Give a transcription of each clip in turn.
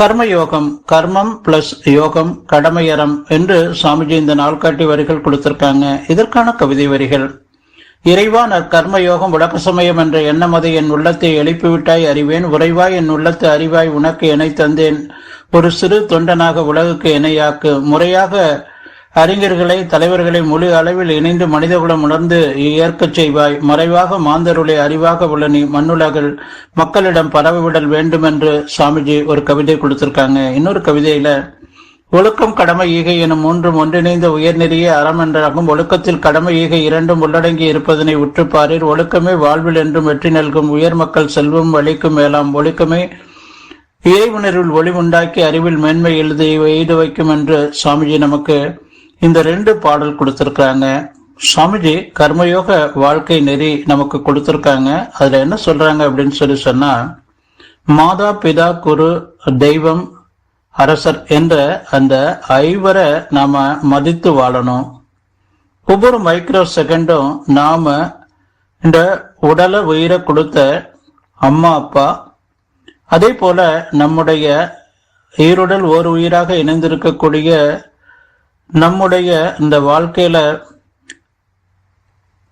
கர்ம யோகம் கர்மம் பிளஸ் யோகம் கடமையறம் என்று சாமிஜி இந்த நாள்காட்டி வரிகள் கொடுத்திருக்காங்க. இதற்கான கவிதை வரிகள். இறைவா நற்கர்ம யோகம் உலக சமயம் என்ற எண்ணமதை என் உள்ளத்தை எழுப்பிவிட்டாய் அறிவேன். உறைவாய் என் உள்ளத்து அறிவாய் உனக்கு இணை தந்தேன். ஒரு சிறு தொண்டனாக உலகுக்கு இணையாக்கு முறையாக அறிஞர்களை தலைவர்களை முழு அளவில் இணைந்து மனிதகுலம் உணர்ந்து ஏற்கச் செய்வாய். மறைவாக மாந்தருளை அறிவாக உள்ள நீ மண்ணுலகில் மக்களிடம் பரவிவிடல் வேண்டும் என்று சாமிஜி ஒரு கவிதை கொடுத்திருக்காங்க. இன்னொரு கவிதையில ஒழுக்கம் கடமை ஈகை எனும் மூன்றும் ஒன்றிணைந்த உயர்நெறிய அறம் என்றாகும். ஒழுக்கத்தில் கடமை ஈகை இரண்டும் உள்ளடங்கி இருப்பதனை உற்றுப்பாரீர் ஒழுக்கமே வாழ்வில் என்றும் வெற்றி நல்கும். உயர் மக்கள் செல்வம் வழிக்கும் மேலாம். ஒழுக்கமே இறைவுணர்வில் ஒளி உண்டாக்கி அறிவில் மேன்மை எழுதி எய்து வைக்கும் என்று சுவாமிஜி நமக்கு இந்த ரெண்டு பாடல் கொடுத்துருக்குறாங்க சுவாமிஜி கர்மயோக வாழ்க்கை நெறி நமக்கு கொடுத்துருக்காங்க. அதுல என்ன சொல்றாங்க அப்படின்னு சொல்லி சொன்னா மாதா பிதா குரு தெய்வம் அரசர் என்ற அந்த ஐவரை நாம மதித்து வாழணும். ஒவ்வொரு மைக்ரோ செகண்டும் நாம இந்த உடலை உயிரை கொடுத்த அம்மா அப்பா அதே போல நம்முடைய ஈருடல் ஒரு உயிராக இணைந்திருக்கக்கூடிய நம்முடைய இந்த வாழ்க்கையில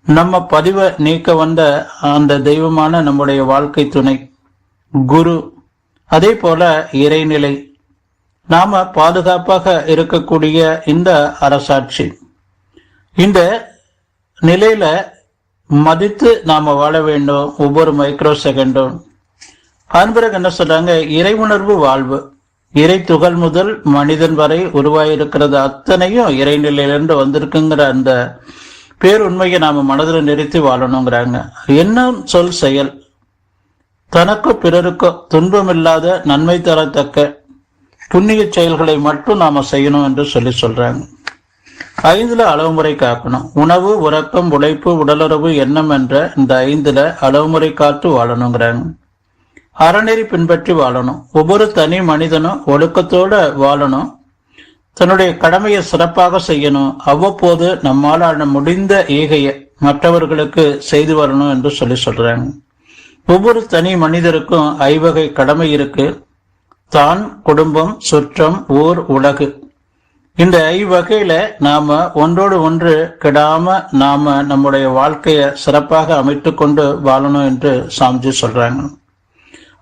நம்ம பதிவை நீக்க வந்த அந்த தெய்வமான நம்முடைய வாழ்க்கை துணை குரு. அதே போல இறைநிலை. நாம பாதுகாப்பாக இருக்கக்கூடிய இந்த அரசாட்சி. இந்த நிலையில மதித்து நாம வாழ வேண்டும் ஒவ்வொரு மைக்ரோ செகண்டும் அன்பிறகு என்ன சொல்றாங்க? இறை உணர்வு வாழ்வு. இறை துகள் முதல் மனிதன் வரை உருவாயிருக்கிறது அத்தனையும் இறைநிலையிலிருந்து வந்திருக்குங்கிற அந்த பேருண்மையை நாம மனதில் நிறுத்தி வாழணுங்கிறாங்க. என்ன சொல் செயல்? தனக்கோ பிறருக்கோ துன்பமில்லாத நன்மை தரத்தக்க புண்ணிய செயல்களை மட்டும் நாம செய்யணும் என்று சொல்லி சொல்றாங்க. ஐந்துல அளவுமுறை காக்கணும். உணவு உறக்கம் உழைப்பு உடலுறவு எண்ணம் என்ற இந்த ஐந்துல அளவுமுறை காத்து வாழணுங்கிறாங்க. அறநெறி பின்பற்றி வாழணும். ஒவ்வொரு தனி மனிதனும் ஒழுக்கத்தோட வாழணும். தன்னுடைய கடமையை சிறப்பாக செய்யணும். அவ்வப்போது நம்மால் முடிந்த ஈகையை மற்றவர்களுக்கு செய்து வரணும் என்று சொல்லி சொல்றாங்க. ஒவ்வொரு தனி மனிதருக்கும் ஐவகை கடமை இருக்கு. தான் குடும்பம் சுற்றம் ஊர் உலகு. இந்த ஐவகையில நாம ஒன்றோடு ஒன்று கெடாம நாம நம்முடைய வாழ்க்கையை சிறப்பாக அமைத்து கொண்டு வாழணும் என்று சாமிஜி சொல்றாங்க.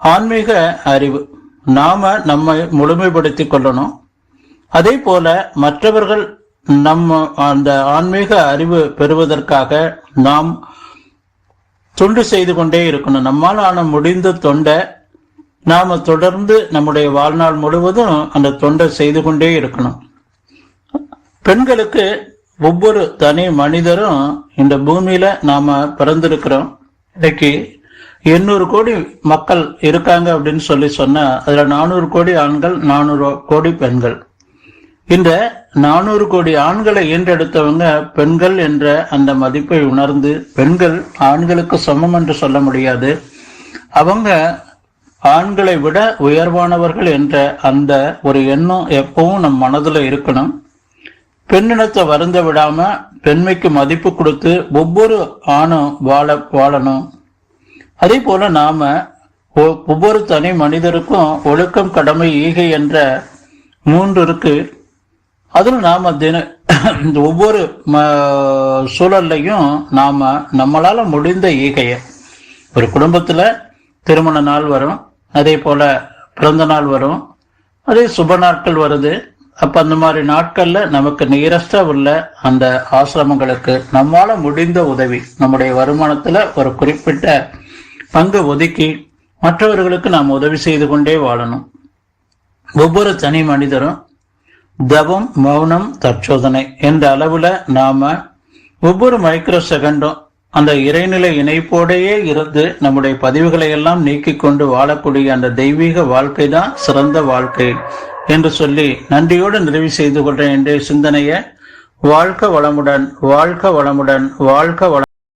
ஆன்மீக அறிவு. நாம நம்மை முழுமைப்படுத்திக் கொள்ளணும். அதே போல மற்றவர்கள் நம்ம அந்த ஆன்மீக அறிவு பெறுவதற்காக நாம் தொண்டு செய்து கொண்டே இருக்கணும். நம்மால் ஆன முடிந்த தொண்டை நாம தொடர்ந்து நம்முடைய வாழ்நாள் முழுவதும் அந்த தொண்டை செய்து கொண்டே இருக்கணும். பெண்களுக்கு ஒவ்வொரு தனி மனிதரும் இந்த பூமியில நாம பிறந்திருக்கிறோம். இன்னைக்கு எண்ணூறு கோடி மக்கள் இருக்காங்க அப்படின்னு சொல்லி சொன்னா அதுல நானூறு கோடி ஆண்கள் நானூறு கோடி பெண்கள். இந்த நானூறு கோடி ஆண்களை ஈன்றெடுத்தவங்க பெண்கள் என்ற அந்த மதிப்பை உணர்ந்து பெண்கள் ஆண்களுக்கு சமம் என்று சொல்ல முடியாது. அவங்க ஆண்களை விட உயர்வானவர்கள் என்ற அந்த ஒரு எண்ணம் எப்பவும் நம் மனதில் இருக்கணும். பெண்ணினத்தை வருந்த விடாம பெண்மைக்கு மதிப்பு கொடுத்து ஒவ்வொரு ஆணும் வாழ வாழணும். அதே போல நாம ஒவ்வொரு தனி மனிதருக்கும் ஒழுக்கம் கடமை ஈகை என்ற மூன்று இருக்கு. அதில் நாம தின இந்த ஒவ்வொரு சூழல்லையும் நாம நம்மளால முடிந்த ஈகைய. ஒரு குடும்பத்துல திருமண நாள் வரும் அதே போல பிறந்த நாள் வரும் அதே சுப நாட்கள் வருது. அப்ப அந்த மாதிரி நாட்கள்ல நமக்கு நியரஸ்டாக உள்ள அந்த ஆசிரமங்களுக்கு நம்மளால் முடிந்த உதவி நம்முடைய வருமானத்துல ஒரு குறிப்பிட்ட பங்கு ஒதுக்கி மற்றவர்களுக்கு நாம் உதவி செய்து கொண்டே வாழணும். ஒவ்வொரு தனி மனிதரும் தவம் மௌனம் தற்சோதனை என்ற அளவுல நாம ஒவ்வொரு மைக்ரோ செகண்டும் அந்த இறைநிலை இணைப்போடையே இருந்து நம்முடைய பதிவுகளை எல்லாம் நீக்கிக் கொண்டு வாழக்கூடிய அந்த தெய்வீக வாழ்க்கை தான் சிறந்த வாழ்க்கை என்று சொல்லி நன்றியோடு நிறைவு செய்து கொள்றேன் என்ற சிந்தனையை வாழ்க்க வளமுடன் வாழ்க்க வளமுடன் வாழ்க்க வள